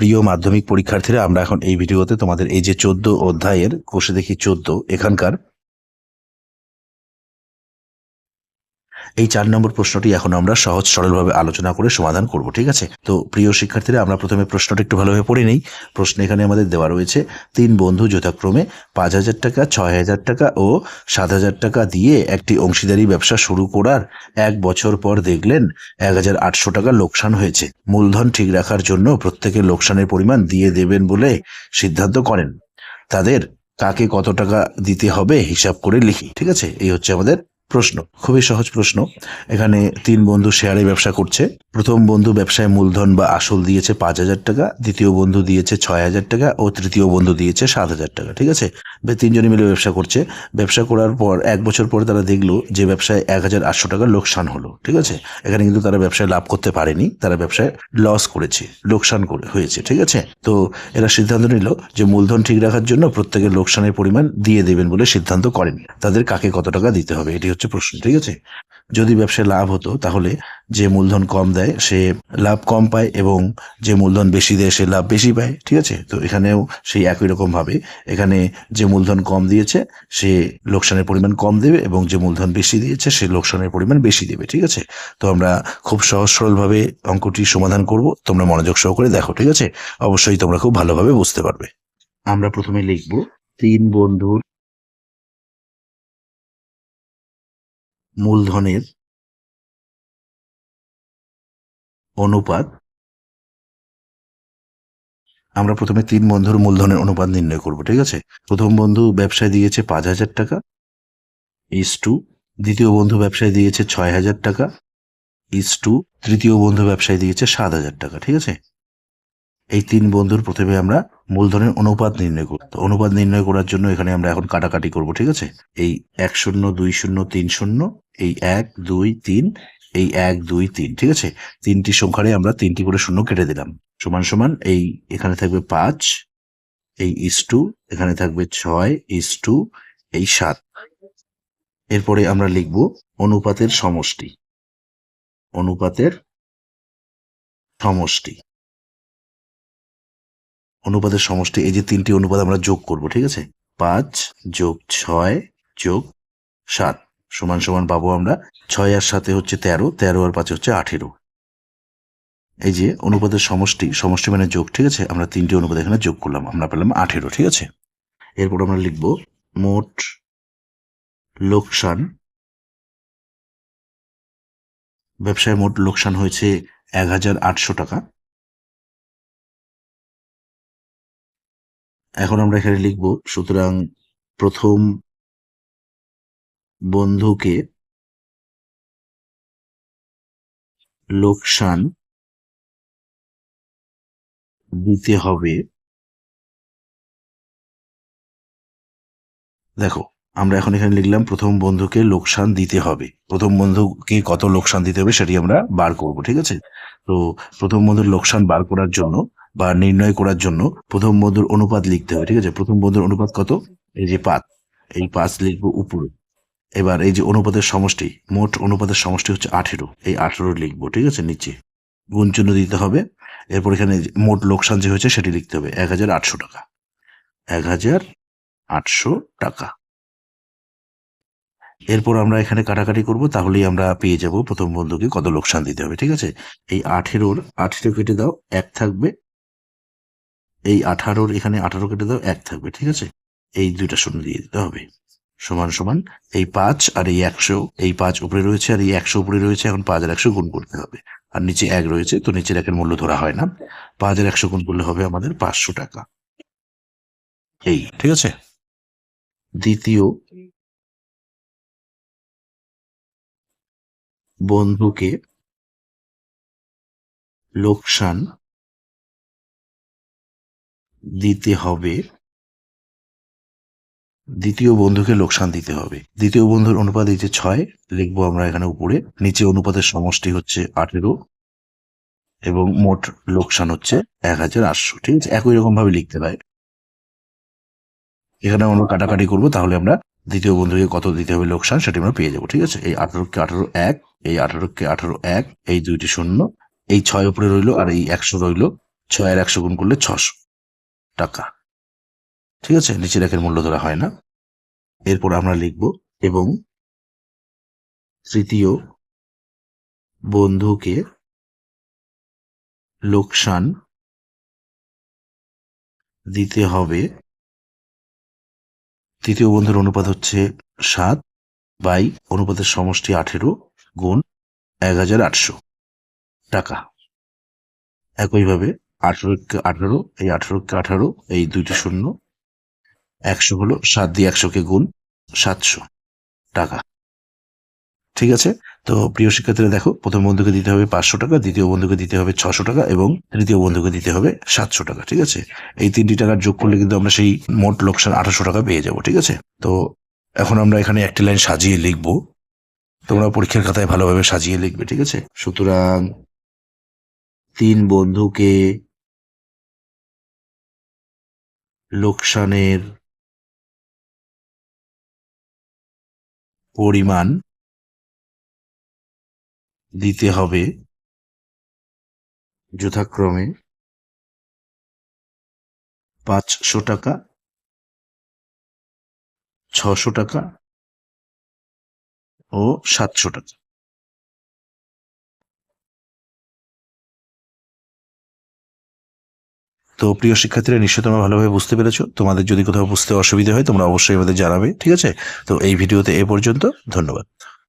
প্রিয় মাধ্যমিক পরীক্ষার্থীরা, আমরা এখন এই ভিডিওতে তোমাদের এই যে চোদ্দ অধ্যায়ের কোষে দেখি চোদ্দ, এখানকার এই চার নম্বর প্রশ্নটি এখন আমরা সহজ, সরলভাবে আলোচনা করে সমাধান করব, ঠিক আছে? তো প্রিয় শিক্ষার্থীরা, আমরা প্রথমে প্রশ্নটা একটু ভালোভাবে পড়ে নেই। প্রশ্ন এখানে আমাদের দেওয়া রয়েছে, তিন বন্ধু যথাক্রমে পাঁচ হাজার টাকা, ছয় হাজার টাকা ও সাত হাজার টাকা দিয়ে একটি অংশীদারি ব্যবসা শুরু করার এক বছর পর দেখলেন এক হাজার আটশো টাকা লোকসান হয়েছে। মূলধন ঠিক রাখার জন্য প্রত্যেকের লোকসানের পরিমাণ দিয়ে দেবেন বলে সিদ্ধান্ত করেন। তাদের কাকে কত টাকা দিতে হবে হিসাব করে লিখি, ঠিক আছে? এই হচ্ছে আমাদের প্রশ্ন, খুবই সহজ প্রশ্ন। এখানে তিন বন্ধু শেয়ারে ব্যবসা করছে। প্রথম বন্ধু ব্যবসায় মূলধন বা আসল দিয়েছে পাঁচ হাজার টাকা, দ্বিতীয় বন্ধু দিয়েছে ছয় হাজার টাকা ও তৃতীয় বন্ধু দিয়েছে সাত হাজার টাকা, ঠিক আছে? তিনজনে মিলে ব্যবসা করছে। ব্যবসা করার পর, এক বছর পরে তারা দেখল যে ব্যবসায় এক হাজার আটশো টাকা লোকসান হলো, ঠিক আছে? এখানে কিন্তু তারা ব্যবসায় লাভ করতে পারেনি, তারা ব্যবসায় লস করেছে, লোকসান করে হয়েছে, ঠিক আছে? তো এরা সিদ্ধান্ত নিল যে মূলধন ঠিক রাখার জন্য প্রত্যেকের লোকসানের পরিমাণ দিয়ে দেবেন বলে সিদ্ধান্ত করেন। তাদের কাকে কত টাকা দিতে হবে? এটি হচ্ছে প্রশ্ন, ঠিক আছে? যদি ব্যবসায় লাভ হতো, তাহলে যে মূলধন কম দেয়, সে লাভ কম পায় এবং যে মূলধন বেশি দেয়, সে লাভ বেশি পায়, ঠিক আছে? তো এখানেও সেই একই রকম ভাবে এখানে যে মূলধন কম দিয়েছে, সে লোকসানের পরিমাণ কম দেবে এবং যে মূলধন বেশি দিয়েছে, সে লোকসানের পরিমাণ বেশি দেবে, ঠিক আছে? তো আমরা খুব সহজ সরলভাবে অঙ্কটি সমাধান করব, তোমরা মনোযোগ সহকারে দেখো, ঠিক আছে? অবশ্যই তোমরা খুব ভালোভাবে বুঝতে পারবে। আমরা প্রথমে লিখব, তিন বন্ধুর মূলধনের অনুপাত, আমরা প্রথমে তিন বন্ধুর মূলধনের অনুপাত নির্ণয় করব, ঠিক আছে? প্রথম বন্ধু ব্যবসায় দিয়েছে পাঁচ হাজার টাকা ইস টু দ্বিতীয় বন্ধু ব্যবসায় দিয়েছে ছয় হাজার টাকা ইস টু তৃতীয় বন্ধু ব্যবসায় দিয়েছে সাত হাজার টাকা, ঠিক আছে? এই তিন বন্ধুর প্রথমে আমরা মূলধনের অনুপাত নির্ণয় করব তো অনুপাত নির্ণয় করার জন্য এখানে আমরা এখন কাটাকাটি করব, ঠিক আছে? এই এক শূন্য, দুই শূন্য, তিন শূন্য, এই এক, দুই, তিন, এই এক, দুই, তিন, ঠিক আছে? তিনটি সংখ্যারে আমরা তিনটি করে শূন্য কেটে দিলাম। সমান সমান এই এখানে থাকবে পাঁচ, এই ইস টু এখানে থাকবে ছয় ইস টু এই সাত। এরপরে আমরা লিখব অনুপাতের সমষ্টি। অনুপাতের সমষ্টি। অনুপাতের সমষ্টি, এই যে তিনটি অনুপাত আমরা যোগ করব, ঠিক আছে? পাঁচ যোগ ছয় যোগ সাত সমান সমান পাবো আমরা ছয় আর সাথে হচ্ছে তেরো তেরো আর পাঁচে হচ্ছে আঠেরো। এই যে অনুপাতের সমষ্টি সমষ্টি মানে যোগ, ঠিক আছে? আমরা তিনটি অনুপাত এখানে যোগ করলাম, আমরা পেলাম আঠেরো, ঠিক আছে? এরপর আমরা লিখব মোট লোকসান। ব্যবসায় মোট লোকসান হয়েছে এক হাজার আটশো টাকা। এখন আমরা এখানে লিখব, সুতরাং প্রথম বন্ধুকে লোকসান দিতে হবে। দেখো, আমরা এখন এখানে লিখলাম প্রথম বন্ধুকে লোকসান দিতে হবে। প্রথম বন্ধুকে কত লোকসান দিতে হবে সেটি আমরা বার করব, ঠিক আছে? তো প্রথম বন্ধুর লোকসান বার করার জন্য বা নির্ণয় করার জন্য প্রথম বন্ধুর অনুপাত লিখতে হবে, ঠিক আছে? প্রথম বন্ধুর অনুপাত কত? এই যে পাঁচ। এই পাঁচ লিখব উপরে। এবার এই যে অনুপাতের সমষ্টি, মোট অনুপাতের সমষ্টি হচ্ছে আঠেরো। এই আঠেরো লিখব, ঠিক আছে? নিচে। গুণ চিহ্ন দিতে হবে। এরপর এখানে মোট লোকসান যে হয়েছে সেটি লিখতে হবে। এক হাজার আটশো টাকা। এক হাজার আটশো টাকা। এরপর আমরা এখানে কাটাকাটি করব, তাহলেই আমরা পেয়ে যাব প্রথম বন্ধুকে কত লোকসান দিতে হবে, ঠিক আছে? এই আঠেরোর আঠেরো কেটে দাও, এক থাকবে এই আঠারোর এখানে আঠারো কেটে দাও এক থাকবে ঠিক আছে? এই দুইটা শূন্য দিয়ে দিতে হবে। সমান সমান এই পাঁচ আর এই একশো এই পাঁচ উপরে রয়েছে আর এই একশো উপরে রয়েছে এখন পাঁচ আর একশো গুণ করতে হবে। আর নিচে এক রয়েছে তো নিচের একের মূল্য ধরা হয় না। পাঁচ আর একশো গুণ করলে হবে আমাদের পাঁচশো টাকা। এই। ঠিক আছে। দ্বিতীয় বন্ধুকে লোকসান দিতে হবে। দ্বিতীয় বন্ধুকে লোকসান দিতে হবে। দ্বিতীয় বন্ধুর অনুপাত এই যে ছয়, লিখব আমরা এখানে উপরে। নিচে অনুপাতের সমষ্টি হচ্ছে আঠেরো এবং মোট লোকসান হচ্ছে এক হাজার আটশো। ঠিক আছে, একই রকম ভাবে লিখতে পাই এখানে আমরা কাটাকাটি করব, তাহলে আমরা দ্বিতীয় বন্ধুকে কত দিতে হবে লোকসান সেটি আমরা পেয়ে যাব। ঠিক আছে, এই আঠারোকে আঠারো এক, এই আঠারোকে আঠারো এক, এই দুইটি শূন্য, এই ছয় উপরে রইল আর এই একশো রইল। ছয় আর একশো গুণ করলে ছশো। টাকা। ঠিক আছে? নিচের একের মূল্য ধরা হয় না। এরপর আমরা লিখব, এবং তৃতীয় বন্ধুকে লোকসান দিতে হবে। তৃতীয় বন্ধুর অনুপাত হচ্ছে সাত বাই অনুপাতের সমষ্টি আঠেরো গুণ এক হাজার আটশো টাকা। একইভাবে আঠেরোকে আঠারো, এই আঠারোকে আঠারো, এই দুইটি শূন্য। একশো হলো, সাত দিয়ে একশোকে গুণ সাতশো টাকা। ঠিক আছে? তো প্রিয় শিক্ষার্থীরা, দেখো, প্রথম বন্ধুকে দিতে হবে পাঁচশো টাকা, দ্বিতীয় বন্ধুকে দিতে হবে ছশো টাকা এবং তৃতীয় বন্ধুকে দিতে হবে সাতশো টাকা, ঠিক আছে? এই তিনটি টাকার যোগ করলে কিন্তু আমরা সেই মোট লোকসান আঠারোশো টাকা পেয়ে যাব, ঠিক আছে? তো এখন আমরা এখানে একটি লাইন সাজিয়ে লিখব। তোমরা পরীক্ষার খাতায় ভালোভাবে সাজিয়ে লিখবে, ঠিক আছে? সুতরাং তিন বন্ধুকে লোকসানের পরিমাণ দিতে হবে যথাক্রমে পাঁচশো টাকা ছশো টাকা ও সাতশো টাকা। তো প্রিয় শিক্ষার্থীরা, নিশ্চয়ই তোমরা ভালোভাবে বুঝতে পেরেছ। তোমাদের যদি কোথাও বুঝতে অসুবিধা হয়, তোমরা অবশ্যই আমাদের জানাবে, ঠিক আছে? তো এই ভিডিওতে এ পর্যন্ত, ধন্যবাদ।